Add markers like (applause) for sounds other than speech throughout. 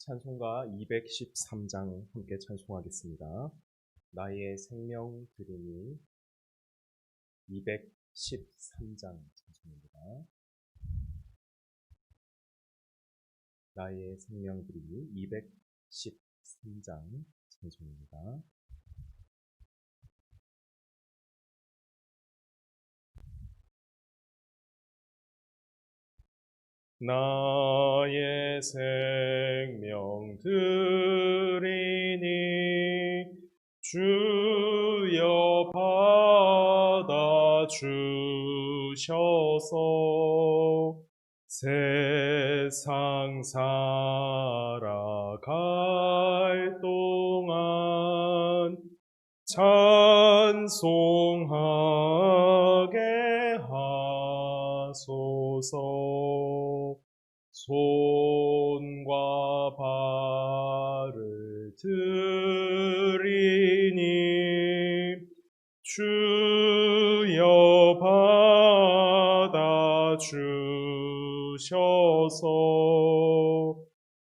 찬송가 213장 함께 찬송하겠습니다. 나의 생명 드리니 213장 찬송입니다. 나의 생명 드리니 213장 찬송입니다. 나의 생명 드리니 주여 받아 주셔서 세상 살아갈 동안 찬송하게 하소서 손과 발을 들이니 주여 받아 주셔서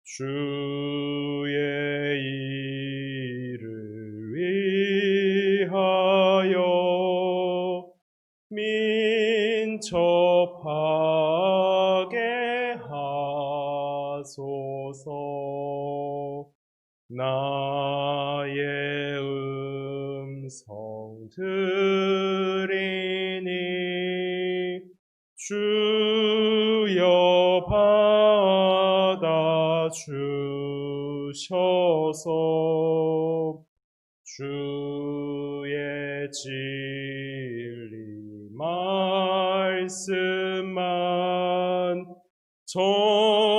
주 나의 음성 들이니 주여 받아 주셔서 주의 진리 말씀만 전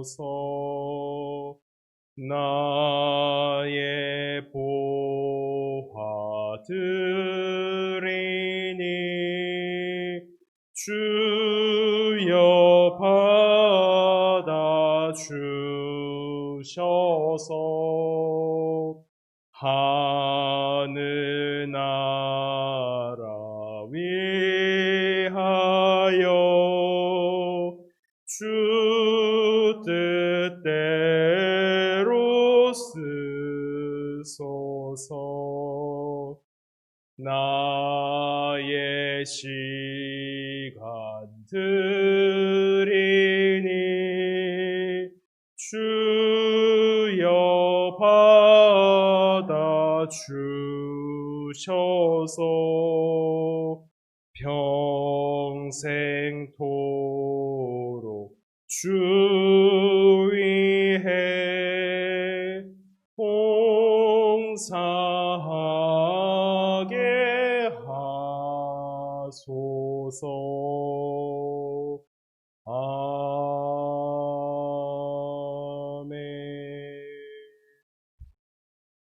하소서. 나의 보화 드리니 주여 받아 주셔서 하늘 나라 위하여 주 쓰소서. 나의 시간 드리니 주여 받아 주셔서 평생토록 주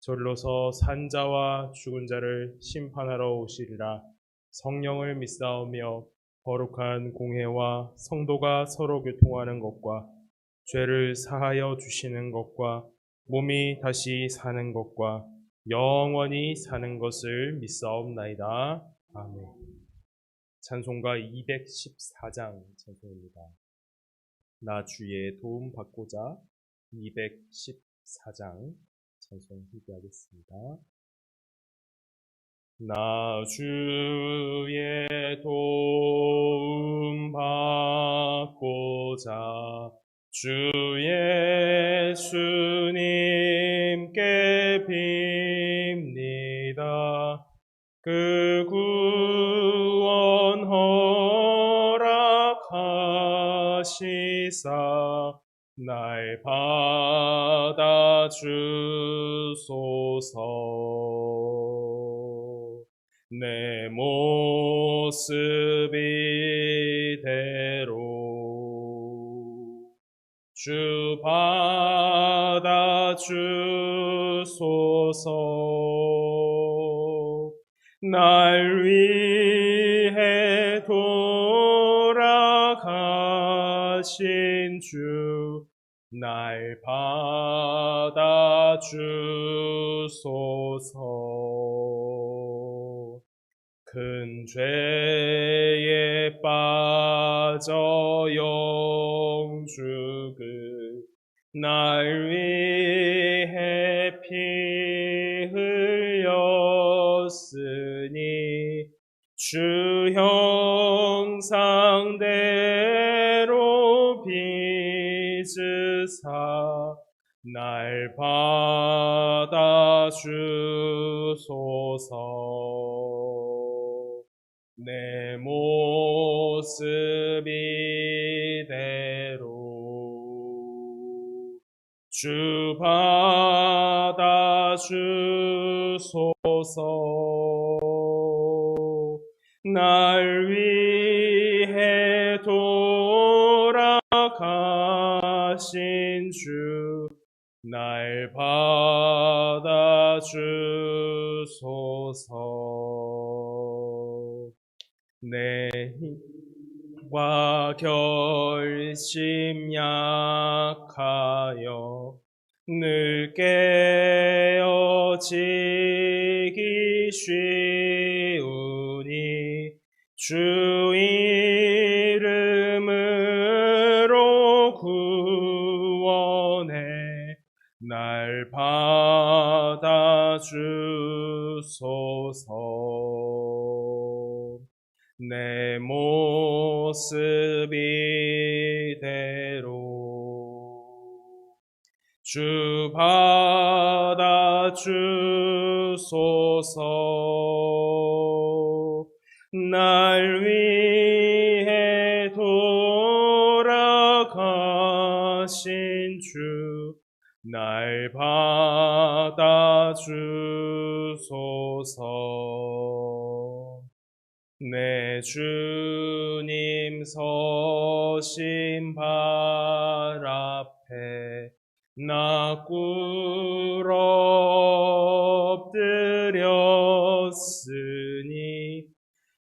절로서 산자와 죽은 자를 심판하러 오시리라 성령을 믿사오며 거룩한 공회와 성도가 서로 교통하는 것과 죄를 사하여 주시는 것과 몸이 다시 사는 것과 영원히 사는 것을 믿사옵나이다. 아멘. 찬송가 214장 찬송입니다. 나 주의 도움 받고자 214장 찬송 후기하겠습니다. 나 주의 도움 받고자 주 예수님께 빕니다. 그 구원 허락하시사 날 받아주소서. 내 모습이대로 주 받아주소서. 날 위해 돌아가신 주 날 받아 주소서. 큰 죄에 빠져 영죽을 날 위해 피 흘렸으니 주 형상대로 빚으사 날 받아 주소서. 내 모습 이대로 주 받아 주소서. 날 위해 돌아가신 주 날 받아 주소서. 내 힘과 결심 약하여 늘 깨어지기 쉬우니 주 주소서. 내 모습 이대로 주 받아 주소서. 날 위해 날 받아 주소서. 내 주님 서신 발 앞에 나 꿇어 엎드렸으니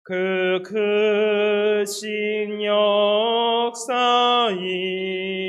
그 크신 역사 이루게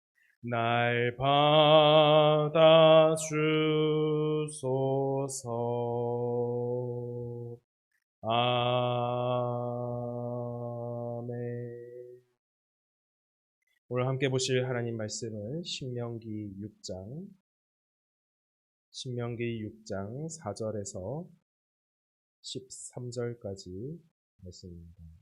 날 받아 주소서 아멘 오늘 함께 보실 하나님 말씀은 신명기 6장 신명기 6장 4절에서 13절까지 말씀입니다.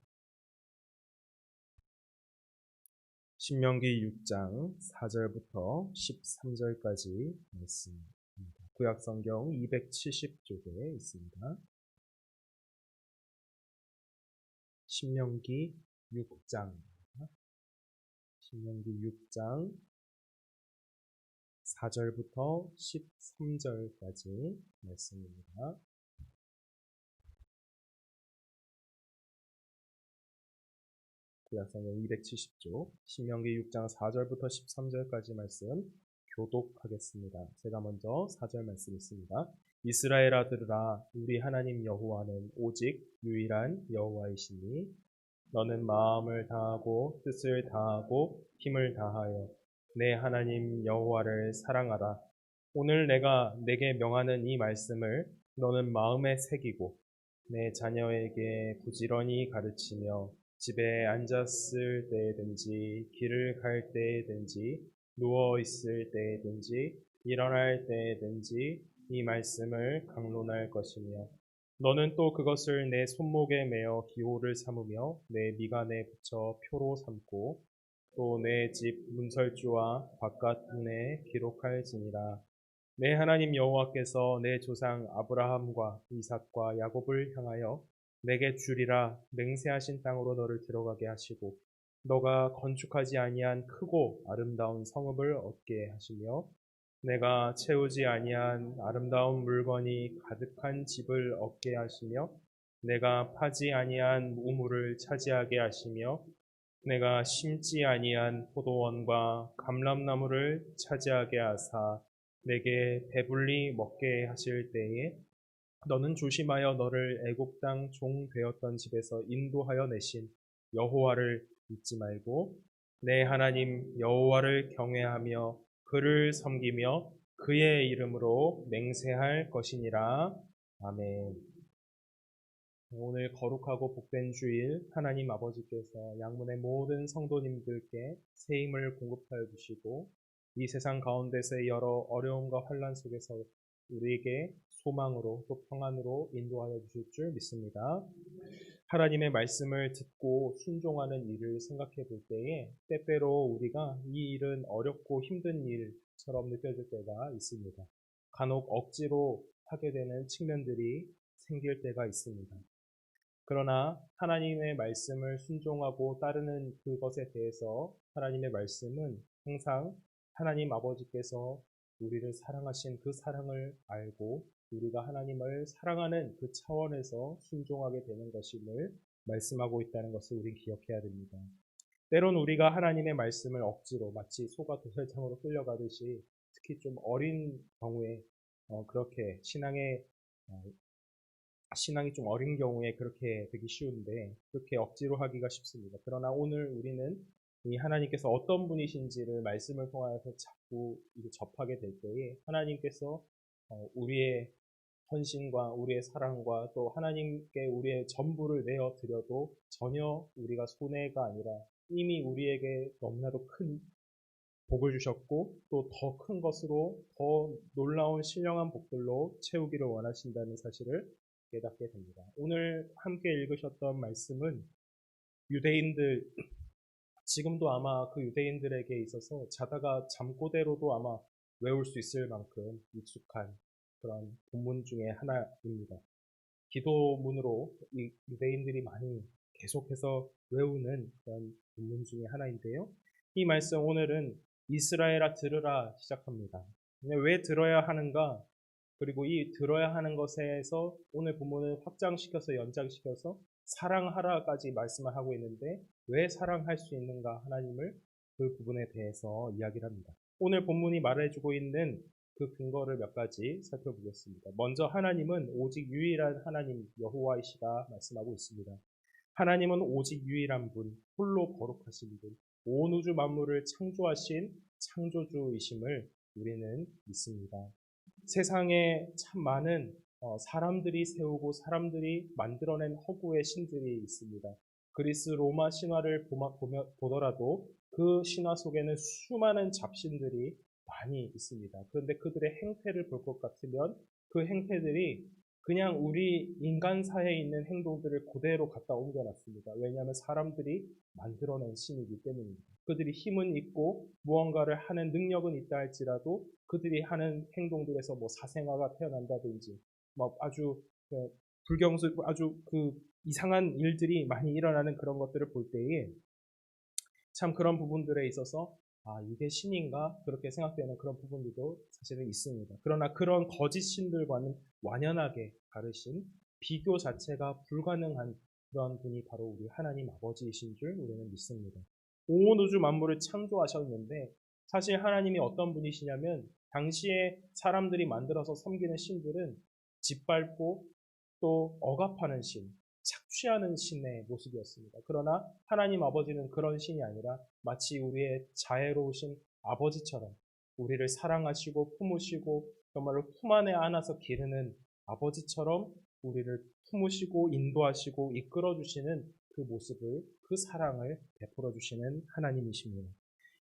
신명기 6장 4절부터 13절까지 말씀입니다. 구약 성경 270쪽에 있습니다. 신명기 6장 신명기 6장 4절부터 13절까지 말씀입니다. 구약성경 270조 신명기 6장 4절부터 13절까지 말씀 교독하겠습니다. 제가 먼저 4절 말씀 있습니다. 이스라엘아 들으라 우리 하나님 여호와는 오직 유일한 여호와이시니 너는 마음을 다하고 뜻을 다하고 힘을 다하여 내 하나님 여호와를 사랑하라. 오늘 내가 내게 명하는 이 말씀을 너는 마음에 새기고 내 자녀에게 부지런히 가르치며 집에 앉았을 때든지 길을 갈 때든지 누워 있을 때든지 일어날 때든지 이 말씀을 강론할 것이며 너는 또 그것을 내 손목에 매어 기호를 삼으며 내 미간에 붙여 표로 삼고 또 내 집 문설주와 바깥 문에 기록할지니라. 내 하나님 여호와께서 내 조상 아브라함과 이삭과 야곱을 향하여 내게 주리라. 맹세하신 땅으로 너를 들어가게 하시고 너가 건축하지 아니한 크고 아름다운 성읍을 얻게 하시며 내가 채우지 아니한 아름다운 물건이 가득한 집을 얻게 하시며 내가 파지 아니한 우물을 차지하게 하시며 내가 심지 아니한 포도원과 감람나무를 차지하게 하사 내게 배불리 먹게 하실 때에 너는 조심하여 너를 애굽 땅 종 되었던 집에서 인도하여 내신 여호와를 잊지 말고 내 하나님 여호와를 경외하며 그를 섬기며 그의 이름으로 맹세할 것이니라. 아멘. 오늘 거룩하고 복된 주일 하나님 아버지께서 양문의 모든 성도님들께 새 힘을 공급하여 주시고 이 세상 가운데서의 여러 어려움과 환란 속에서 우리에게 소망으로 또 평안으로 인도하여 주실 줄 믿습니다. 하나님의 말씀을 듣고 순종하는 일을 생각해 볼 때에 때때로 우리가 이 일은 어렵고 힘든 일처럼 느껴질 때가 있습니다. 간혹 억지로 하게 되는 측면들이 생길 때가 있습니다. 그러나 하나님의 말씀을 순종하고 따르는 그것에 대해서 하나님의 말씀은 항상 하나님 아버지께서 우리를 사랑하신 그 사랑을 알고 우리가 하나님을 사랑하는 그 차원에서 순종하게 되는 것임을 말씀하고 있다는 것을 우리 기억해야 됩니다. 때론 우리가 하나님의 말씀을 억지로 마치 소가 도살장으로 끌려가듯이 특히 좀 어린 경우에 어, 그렇게 신앙의 어, 신앙이 좀 어린 경우에 그렇게 되기 쉬운데 그렇게 억지로 하기가 쉽습니다. 그러나 오늘 우리는 이 하나님께서 어떤 분이신지를 말씀을 통하여서 자꾸 접하게 될 때에 하나님께서 어, 우리의 헌신과 우리의 사랑과 또 하나님께 우리의 전부를 내어 드려도 전혀 우리가 손해가 아니라 이미 우리에게 너무나도 큰 복을 주셨고 또 더 큰 것으로 더 놀라운 신령한 복들로 채우기를 원하신다는 사실을 깨닫게 됩니다. 오늘 함께 읽으셨던 말씀은 유대인들 지금도 아마 그 유대인들에게 있어서 자다가 잠꼬대로도 아마 외울 수 있을 만큼 익숙한 그런 본문 중에 하나입니다. 기도문으로 이 유대인들이 많이 계속해서 외우는 그런 본문 중에 하나인데요. 이 말씀 오늘은 이스라엘아 들으라 시작합니다. 왜 들어야 하는가? 그리고 이 들어야 하는 것에서 오늘 본문을 확장시켜서 연장시켜서 사랑하라까지 말씀을 하고 있는데 왜 사랑할 수 있는가 하나님을 그 부분에 대해서 이야기를 합니다. 오늘 본문이 말해주고 있는 그 근거를 몇 가지 살펴보겠습니다. 먼저 하나님은 오직 유일한 하나님 여호와이시다 말씀하고 있습니다. 하나님은 오직 유일한 분, 홀로 거룩하신 분, 온 우주 만물을 창조하신 창조주이심을 우리는 믿습니다. 세상에 참 많은 어, 사람들이 세우고 사람들이 만들어낸 허구의 신들이 있습니다. 그리스 로마 신화를 보더라도 그 신화 속에는 수많은 잡신들이 많이 있습니다. 그런데 그들의 행태를 볼 것 같으면 그 행태들이 그냥 우리 인간 사회에 있는 행동들을 그대로 갖다 옮겨놨습니다. 왜냐하면 사람들이 만들어낸 신이기 때문입니다. 그들이 힘은 있고 무언가를 하는 능력은 있다 할지라도 그들이 하는 행동들에서 뭐 사생아가 태어난다든지 뭐 아주 그 불경스 아주 그 이상한 일들이 많이 일어나는 그런 것들을 볼 때에 참 그런 부분들에 있어서 아, 이게 신인가? 그렇게 생각되는 그런 부분들도 사실은 있습니다. 그러나 그런 거짓 신들과는 완연하게 다르신 비교 자체가 불가능한 그런 분이 바로 우리 하나님 아버지이신 줄 우리는 믿습니다. 온 우주 만물을 창조하셨는데 사실 하나님이 어떤 분이시냐면 당시에 사람들이 만들어서 섬기는 신들은 짓밟고 또 억압하는 신, 착취하는 신의 모습이었습니다. 그러나 하나님 아버지는 그런 신이 아니라 마치 우리의 자애로우신 아버지처럼 우리를 사랑하시고 품으시고 정말로 품 안에 안아서 기르는 아버지처럼 우리를 품으시고 인도하시고 이끌어 주시는 그 모습을 그 사랑을 베풀어 주시는 하나님이십니다.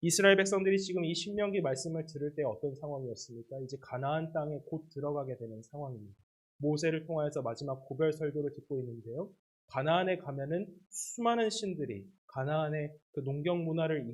이스라엘 백성들이 지금 이 신명기 말씀을 들을 때 어떤 상황이었습니까? 이제 가나안 땅에 곧 들어가게 되는 상황입니다. 모세를 통하여서 마지막 고별 설교를 듣고 있는데요. 가나안에 가면은 수많은 신들이 가나안의 그 농경 문화를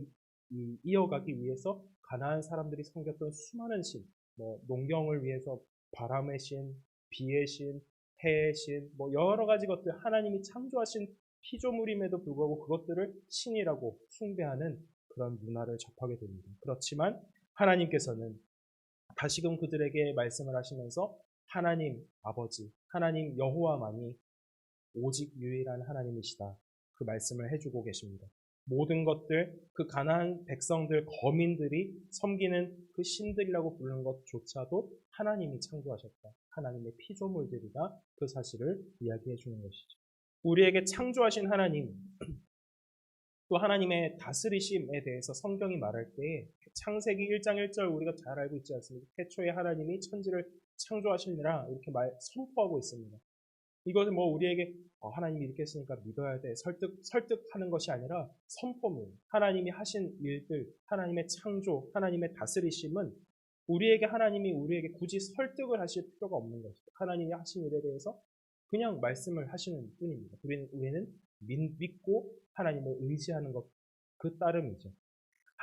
이- 이어가기 위해서 가나안 사람들이 섬겼던 수많은 신, 뭐 농경을 위해서 바람의 신, 비의 신, 해의 신, 뭐 여러 가지 것들 하나님이 창조하신 피조물임에도 불구하고 그것들을 신이라고 숭배하는 그런 문화를 접하게 됩니다. 그렇지만 하나님께서는 다시금 그들에게 말씀을 하시면서 하나님 아버지, 하나님 여호와만이 오직 유일한 하나님이시다. 그 말씀을 해주고 계십니다. 모든 것들, 그 가난한 백성들, 거민들이 섬기는 그 신들이라고 부르는 것조차도 하나님이 창조하셨다. 하나님의 피조물들이다. 그 사실을 이야기해 주는 것이죠. 우리에게 창조하신 하나님, (clears throat) 또 하나님의 다스리심에 대해서 성경이 말할 때 창세기 1장 1절 우리가 잘 알고 있지 않습니까? 태초에 하나님이 천지를 창조하시느라 이렇게 말 선포하고 있습니다. 이것은 뭐 우리에게 어, 하나님이 이렇게 했으니까 믿어야 돼 설득 설득하는 것이 아니라 선포물 하나님이 하신 일들 하나님의 창조 하나님의 다스리심은 우리에게 하나님이 우리에게 굳이 설득을 하실 필요가 없는 것이죠. 하나님이 하신 일에 대해서 그냥 말씀을 하시는 뿐입니다. 우리는 우리는 믿- 믿고 하나님을 의지하는 것 그 따름이죠.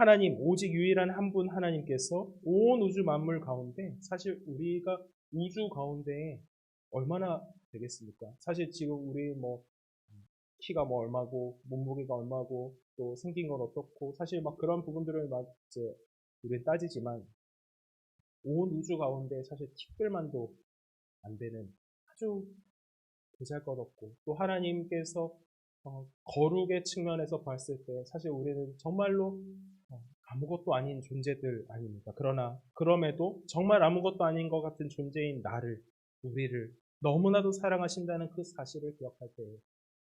하나님 오직 유일한 한 분 하나님께서 온 우주 만물 가운데 사실 우리가 우주 가운데 얼마나 되겠습니까? 사실 지금 우리 뭐 키가 뭐 얼마고 몸무게가 얼마고 또 생긴 건 어떻고 사실 막 그런 부분들을 막 이제 우리는 따지지만 온 우주 가운데 사실 티끌만도 안 되는 아주 보잘것없고 또 하나님께서 어, 거룩의 측면에서 봤을 때 사실 우리는 정말로 어, 아무것도 아닌 존재들 아닙니까? 그러나 그럼에도 정말 아무것도 아닌 것 같은 존재인 나를 우리를 너무나도 사랑하신다는 그 사실을 기억할 때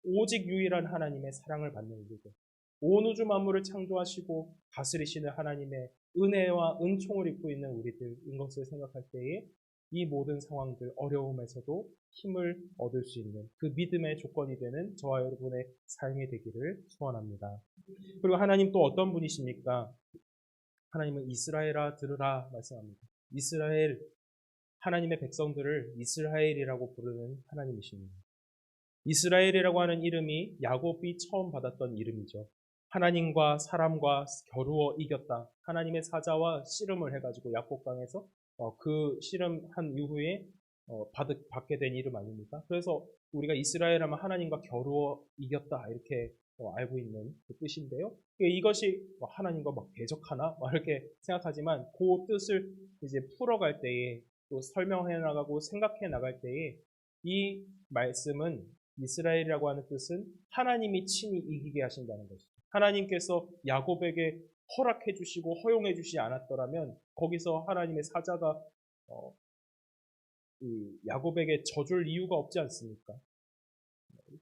오직 유일한 하나님의 사랑을 받는 우리들 온 우주 만물을 창조하시고 다스리시는 하나님의 은혜와 은총을 입고 있는 우리들인 것을 생각할 때에 이 모든 상황들 어려움에서도 힘을 얻을 수 있는 그 믿음의 조건이 되는 저와 여러분의 삶이 되기를 소원합니다. 그리고 하나님 또 어떤 분이십니까? 하나님은 이스라엘아 들으라 말씀합니다. 이스라엘 하나님의 백성들을 이스라엘이라고 부르는 하나님이십니다. 이스라엘이라고 하는 이름이 야곱이 처음 받았던 이름이죠. 하나님과 사람과 겨루어 이겼다. 하나님의 사자와 씨름을 해가지고 야곱강에서 어, 그 씨름한 이후에 어, 받, 받게 된 이름 아닙니까? 그래서 우리가 이스라엘 하면 하나님과 겨루어 이겼다 이렇게 어, 알고 있는 그 뜻인데요. 이것이 뭐 하나님과 막 대적하나 막 이렇게 생각하지만 그 뜻을 이제 풀어갈 때에 또 설명해 나가고 생각해 나갈 때에 이 말씀은 이스라엘이라고 하는 뜻은 하나님이 친히 이기게 하신다는 것이죠. 하나님께서 야곱에게 허락해 주시고 허용해 주시지 않았더라면 거기서 하나님의 사자가 어, 이 야곱에게 져줄 이유가 없지 않습니까?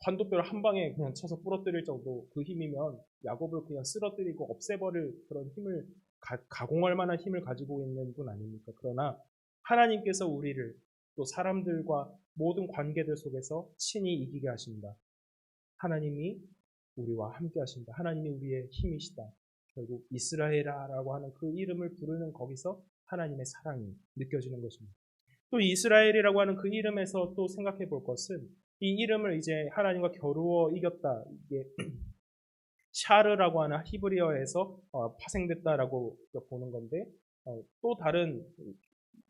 환도뼈를 한 방에 그냥 쳐서 부러뜨릴 정도 그 힘이면 야곱을 그냥 쓰러뜨리고 없애버릴 그런 힘을 가, 공할 만한 힘을 가지고 있는 분 아닙니까? 그러나 하나님께서 우리를 또 사람들과 모든 관계들 속에서 친히 이기게 하신다. 하나님이 우리와 함께 하신다. 하나님이 우리의 힘이시다. 결국 이스라엘이라고 하는 그 이름을 부르는 거기서 하나님의 사랑이 느껴지는 것입니다. 또 이스라엘이라고 하는 그 이름에서 또 생각해 볼 것은 이 이름을 이제 하나님과 겨루어 이겼다. 이게 (clears throat) 샤르라고 하는 히브리어에서 어, 파생됐다라고 보는 건데 어, 또 다른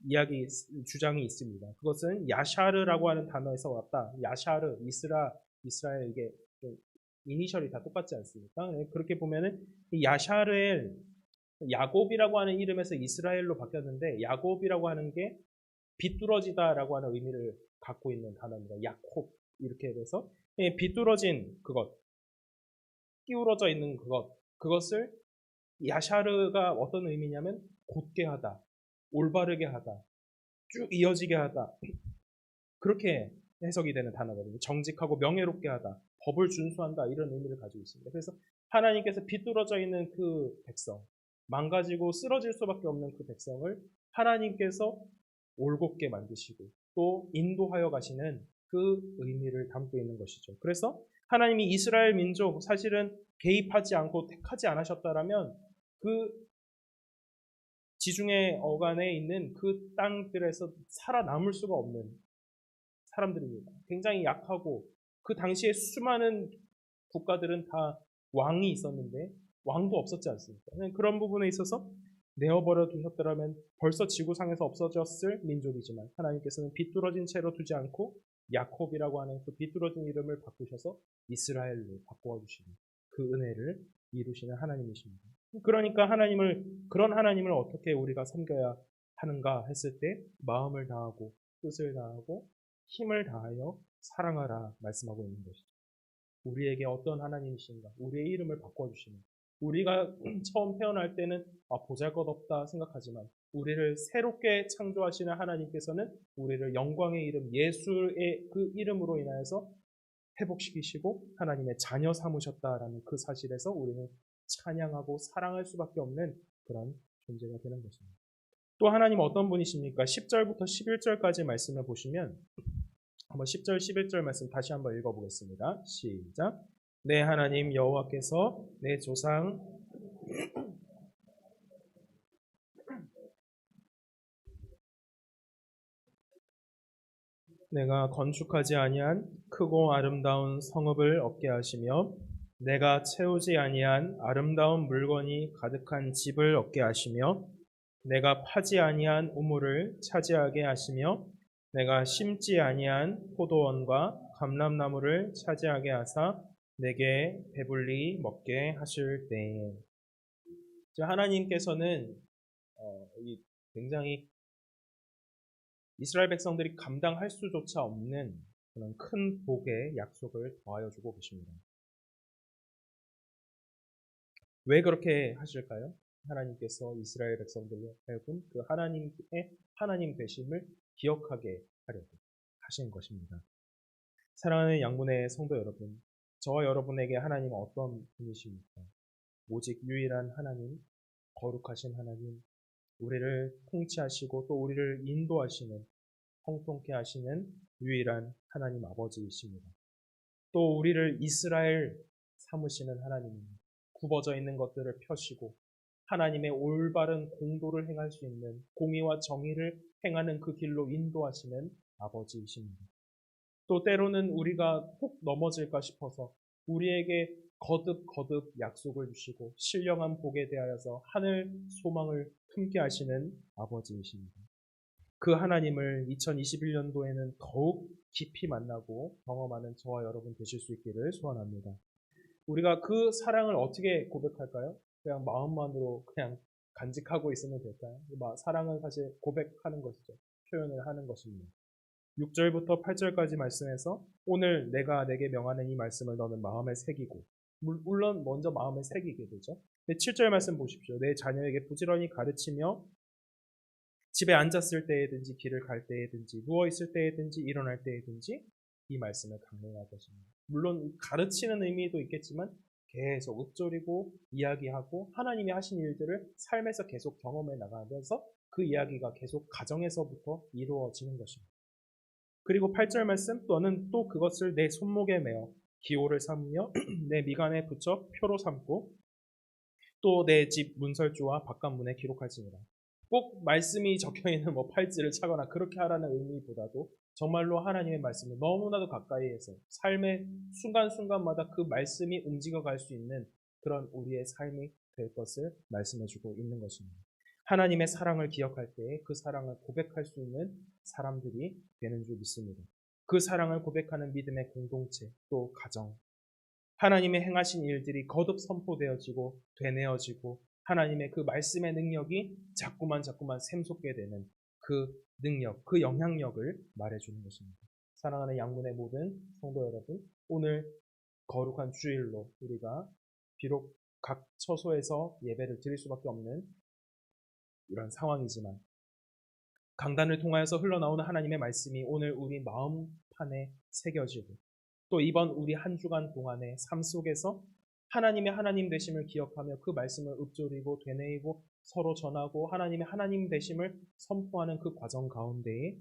이야기 주장이 있습니다. 그것은 야샤르라고 하는 단어에서 왔다. 야샤르, 이스라, 이스라엘 이게 이니셜이 다 똑같지 않습니까? 네, 그렇게 보면은 이 야샤르엘 야곱이라고 하는 이름에서 이스라엘로 바뀌었는데 야곱이라고 하는 게 비뚤어지다라고 하는 의미를 갖고 있는 단어입니다. 야콥 이렇게 돼서 비뚤어진 그것, 끼우러져 있는 그것, 그것을 야샤르가 어떤 의미냐면 곧게 하다, 올바르게 하다, 쭉 이어지게 하다. 그렇게 해석이 되는 단어거든요. 정직하고 명예롭게 하다, 법을 준수한다 이런 의미를 가지고 있습니다. 그래서 하나님께서 비뚤어져 있는 그 백성, 망가지고 쓰러질 수밖에 없는 그 백성을 하나님께서 올곧게 만드시고 또 인도하여 가시는 그 의미를 담고 있는 것이죠. 그래서 하나님이 이스라엘 민족 사실은 개입하지 않고 택하지 않으셨다라면 그 지중해 어간에 있는 그 땅들에서 살아남을 수가 없는 사람들입니다. 굉장히 약하고 그 당시에 수많은 국가들은 다 왕이 있었는데 왕도 없었지 않습니까? 그런 부분에 있어서 내어버려 두셨더라면 벌써 지구상에서 없어졌을 민족이지만 하나님께서는 비뚤어진 채로 두지 않고 야콥이라고 하는 그 비뚤어진 이름을 바꾸셔서 이스라엘로 바꾸어 주시는 그 은혜를 이루시는 하나님이십니다. 그러니까 하나님을 그런 하나님을 어떻게 우리가 섬겨야 하는가 했을 때 마음을 다하고 뜻을 다하고 힘을 다하여 사랑하라 말씀하고 있는 것이죠. 우리에게 어떤 하나님이신가? 우리의 이름을 바꿔주시는. 우리가 (clears throat) 처음 태어날 때는 아, 보잘 것 없다 생각하지만 우리를 새롭게 창조하시는 하나님께서는 우리를 영광의 이름 예수의 그 이름으로 인하여서 회복시키시고 하나님의 자녀 삼으셨다라는 그 사실에서 우리는 찬양하고 사랑할 수밖에 없는 그런 존재가 되는 것입니다. 또 하나님 어떤 분이십니까? 10절부터 11절까지 말씀을 보시면 한번 10절, 11절 말씀 다시 한번 읽어보겠습니다. 시작. 내 하나님 여호와께서 내 조상 내가 건축하지 아니한 크고 아름다운 성읍을 얻게 하시며 내가 채우지 아니한 아름다운 물건이 가득한 집을 얻게 하시며 내가 파지 아니한 우물을 차지하게 하시며 내가 심지 아니한 포도원과 감람나무를 차지하게 하사 내게 배불리 먹게 하실 때에 하나님께서는 어, 굉장히 이스라엘 백성들이 감당할 수조차 없는 그런 큰 복의 약속을 더하여 주고 계십니다. 왜 그렇게 하실까요? 하나님께서 이스라엘 백성들로 하여금 그 하나님의 하나님 되심을 기억하게 하려고 하신 것입니다. 사랑하는 양분의 성도 여러분, 저와 여러분에게 하나님은 어떤 분이십니까? 오직 유일한 하나님, 거룩하신 하나님, 우리를 통치하시고 또 우리를 인도하시는, 통통케 하시는 유일한 하나님 아버지이십니다. 또 우리를 이스라엘 삼으시는 하나님입니다. 굽어져 있는 것들을 펴시고 하나님의 올바른 공도를 행할 수 있는 공의와 정의를 행하는 그 길로 인도하시는 아버지이십니다. 또 때로는 우리가 혹 넘어질까 싶어서 우리에게 거듭 거듭 약속을 주시고 신령한 복에 대하여서 하늘 소망을 품게 하시는 아버지이십니다. 그 하나님을 2021년도에는 더욱 깊이 만나고 경험하는 저와 여러분 되실 수 있기를 소원합니다. 우리가 그 사랑을 어떻게 고백할까요? 그냥 마음만으로 그냥 간직하고 있으면 될까요? 사랑은 사실 고백하는 것이죠. 표현을 하는 것입니다. 6절부터 8절까지 말씀에서 오늘 내가 내게 명하는 이 말씀을 너는 마음에 새기고 물론 먼저 마음에 새기게 되죠. 7절 말씀 보십시오. 내 자녀에게 부지런히 가르치며 집에 앉았을 때에든지 길을 갈 때에든지 누워 있을 때에든지 일어날 때에든지 이 말씀을 강론할 것입니다. 물론 가르치는 의미도 있겠지만 계속 읊조리고 이야기하고 하나님이 하신 일들을 삶에서 계속 경험해 나가면서 그 이야기가 계속 가정에서부터 이루어지는 것입니다. 그리고 8절 말씀 너는 또 그것을 내 손목에 매어 기호를 삼으며 (clears throat) 내 미간에 붙여 표로 삼고 또 내 집 문설주와 바깥문에 기록할지니라. 꼭 말씀이 적혀 있는 뭐 팔찌를 차거나 그렇게 하라는 의미보다도 정말로 하나님의 말씀을 너무나도 가까이에서 삶의 순간순간마다 그 말씀이 움직여 갈 수 있는 그런 우리의 삶이 될 것을 말씀해주고 있는 것입니다. 하나님의 사랑을 기억할 때 그 사랑을 고백할 수 있는 사람들이 되는 줄 믿습니다. 그 사랑을 고백하는 믿음의 공동체, 또 가정, 하나님의 행하신 일들이 거듭 선포되어지고 되뇌어지고 하나님의 그 말씀의 능력이 자꾸만 자꾸만 샘솟게 되는 그 능력, 그 영향력을 말해주는 것입니다. 사랑하는 양문의 모든 성도 여러분, 오늘 거룩한 주일로 우리가 비록 각 처소에서 예배를 드릴 수밖에 없는 이런 상황이지만 강단을 통하여서 흘러나오는 하나님의 말씀이 오늘 우리 마음판에 새겨지고 또 이번 우리 한 주간 동안의 삶 속에서 하나님의 하나님 되심을 기억하며 그 말씀을 읊조리고 되뇌이고 서로 전하고 하나님의 하나님 되심을 선포하는 그 과정 가운데에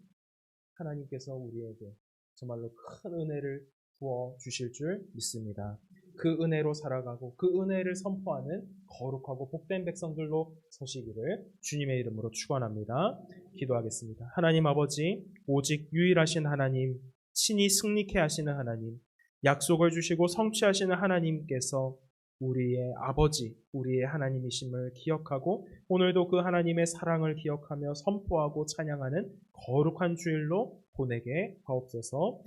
하나님께서 우리에게 정말로 큰 은혜를 부어 주실 줄 믿습니다. 그 은혜로 살아가고 그 은혜를 선포하는 거룩하고 복된 백성들로 서시기를 주님의 이름으로 축원합니다. 기도하겠습니다. 하나님 아버지 오직 유일하신 하나님 친히 승리케 하시는 하나님 약속을 주시고 성취하시는 하나님께서 우리의 아버지, 우리의 하나님이심을 기억하고 오늘도 그 하나님의 사랑을 기억하며 선포하고 찬양하는 거룩한 주일로 보내게 하옵소서.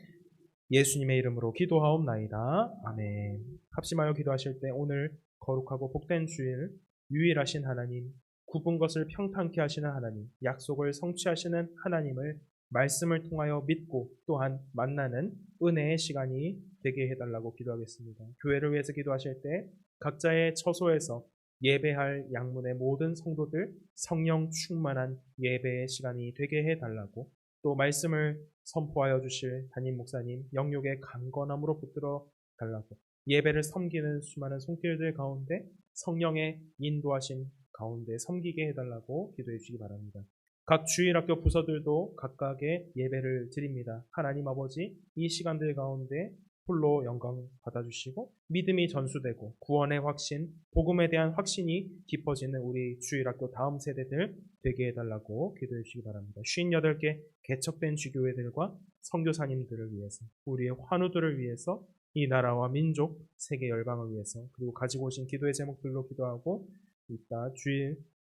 예수님의 이름으로 기도하옵나이다. 아멘. 합심하여 기도하실 때 오늘 거룩하고 복된 주일, 유일하신 하나님, 굽은 것을 평탄케 하시는 하나님, 약속을 성취하시는 하나님을 말씀을 통하여 믿고 또한 만나는 은혜의 시간이 되게 해달라고 기도하겠습니다. 교회를 위해서 기도하실 때 각자의 처소에서 예배할 양문의 모든 성도들 성령 충만한 예배의 시간이 되게 해달라고 또 말씀을 선포하여 주실 담임 목사님 영육의 강건함으로 붙들어 달라고 예배를 섬기는 수많은 손길들 가운데 성령의 인도하심 가운데 섬기게 해달라고 기도해 주시기 바랍니다. 각 주일학교 부서들도 각각의 예배를 드립니다. 하나님 아버지 이 시간들 가운데 홀로 영광 받아주시고 믿음이 전수되고 구원의 확신, 복음에 대한 확신이 깊어지는 우리 주일학교 다음 세대들 되게 해달라고 기도해 주시기 바랍니다. 58개 개척된 주교회들과 선교사님들을 위해서 우리의 환우들을 위해서 이 나라와 민족, 세계 열방을 위해서 그리고 가지고 오신 기도의 제목들로 기도하고 이따 주일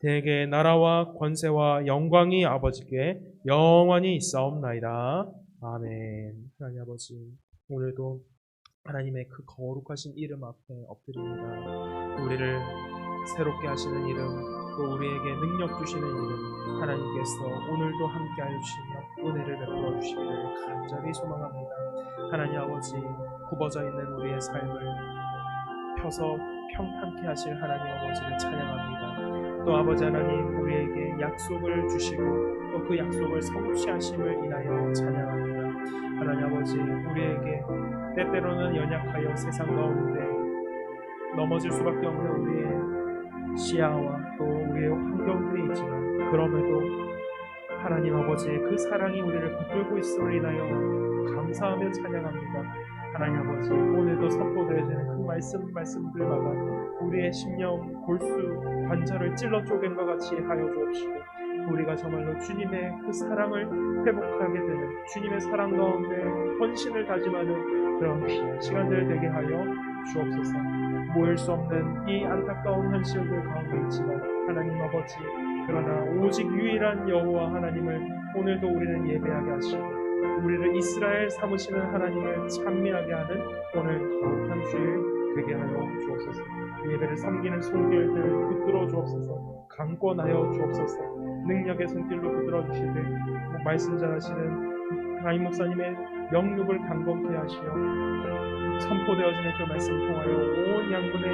대개 나라와 권세와 영광이 아버지께 영원히 있사옵나이다. 아멘. 하나님 아버지, 오늘도 하나님의 그 거룩하신 이름 앞에 엎드립니다. 우리를 새롭게 하시는 이름, 또 우리에게 능력 주시는 이름, 하나님께서 오늘도 함께하여 주시며 은혜를 베풀어 주시기를 간절히 소망합니다. 하나님 아버지, 굽어져 있는 우리의 삶을 펴서 평탄케 하실 하나님 아버지를 찬양합니다. 또 아버지 하나님 우리에게 약속을 주시고 또 그 약속을 성취하심을 인하여 찬양합니다. 하나님 아버지 우리에게 때때로는 연약하여 세상 가운데 넘어질 수밖에 없는 우리의 시야와 또 우리의 환경들이 있지만 그럼에도 하나님 아버지의 그 사랑이 우리를 붙들고 있음을 인하여 감사하며 찬양합니다. 하나님 아버지 오늘도 선포되어지는 그 말씀 말씀들마다 우리의 심령 골수 관절을 찔러 쪼갠 것 같이 하여 주옵시고 우리가 정말로 주님의 그 사랑을 회복하게 되는 주님의 사랑 가운데 헌신을 다짐하는 그런 귀한 시간들 되게 하여 주옵소서. 모일 수 없는 이 안타까운 현실들 가운데 있지만 하나님 아버지 그러나 오직 유일한 여호와 하나님을 오늘도 우리는 예배하게 하시고 우리를 이스라엘 삼으시는 하나님을 찬미하게 하는 오늘 거룩한 주일 되게 하여 주옵소서. 예배를 섬기는 손길들 붙들어 주옵소서. 강권하여 주옵소서. 능력의 손길로 붙들어 주시되 말씀 잘하시는 하나님 목사님의 영육을 강건케 하시어 선포되어지는 그 말씀 통하여 온 양분의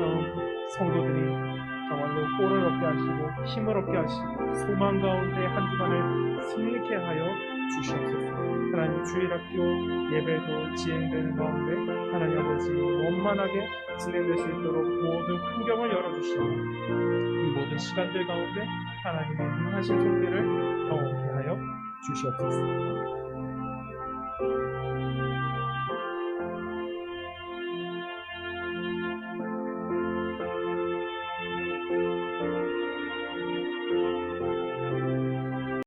어, 성도들이 정말로 꼴을 얻게 하시고 힘을 얻게 하시고 소망 가운데 한 주간을 승리케 하여 주시옵소서. 하나님 주일학교 예배도 진행되는 가운데 하나님 아버지 원만하게 진행될 수 있도록 모든 환경을 열어주시고 이 모든 시간들 가운데 하나님의 능하신 손길을 경험케 하여 주시옵소서.